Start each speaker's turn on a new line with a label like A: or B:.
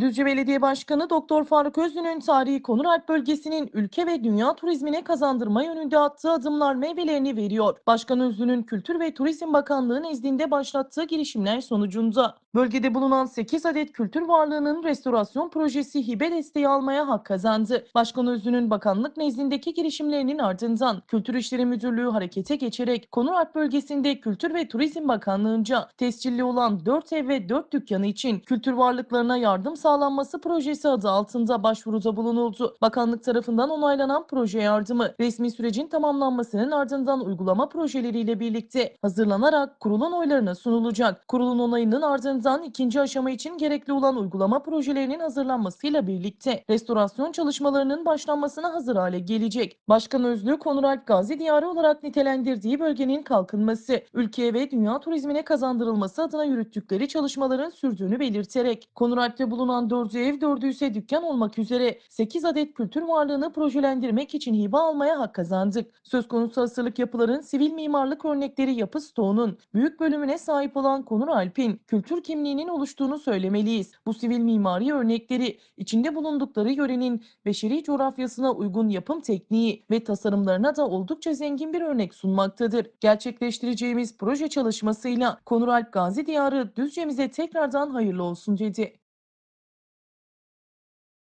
A: Düzce Belediye Başkanı Doktor Faruk Özlü'nün tarihi Konuralp bölgesinin ülke ve dünya turizmine kazandırma yönünde attığı adımlar meyvelerini veriyor. Başkan Özlü'nün Kültür ve Turizm Bakanlığı nezdinde başlattığı girişimler sonucunda bölgede bulunan 8 adet kültür varlığının restorasyon projesi hibe desteği almaya hak kazandı. Başkan Özlü'nün bakanlık nezdindeki girişimlerinin ardından Kültür İşleri Müdürlüğü harekete geçerek Konuralp bölgesinde Kültür ve Turizm Bakanlığı'nca tescilli olan 4 ev ve 4 dükkanı için kültür varlıklarına yardım sağlanması projesi adı altında başvuruda bulunuldu. Bakanlık tarafından onaylanan proje yardımı resmi sürecin tamamlanmasının ardından uygulama projeleriyle birlikte hazırlanarak kurulun oylarına sunulacak. Kurulun onayının ardından ikinci aşama için gerekli olan uygulama projelerinin hazırlanmasıyla birlikte restorasyon çalışmalarının başlanmasına hazır hale gelecek. Başkan Özlü Konuralp Gazi Diyarı olarak nitelendirdiği bölgenin kalkınması, ülkeye ve dünya turizmine kazandırılması adına yürüttükleri çalışmaların sürdüğünü belirterek Konuralp'te bulunan 4 ev 4'ü ise dükkan olmak üzere 8 adet kültür varlığını projelendirmek için hibe almaya hak kazandık. Söz konusu asırlık yapıların sivil mimarlık örnekleri yapı stoğunun büyük bölümüne sahip olan Konur Alp'in kültür kimliğinin oluştuğunu söylemeliyiz. Bu sivil mimari örnekleri içinde bulundukları yörenin beşeri coğrafyasına uygun yapım tekniği ve tasarımlarına da oldukça zengin bir örnek sunmaktadır. Gerçekleştireceğimiz proje çalışmasıyla Konur Alp Gazi Diyarı Düzce'mize tekrardan hayırlı olsun dedi.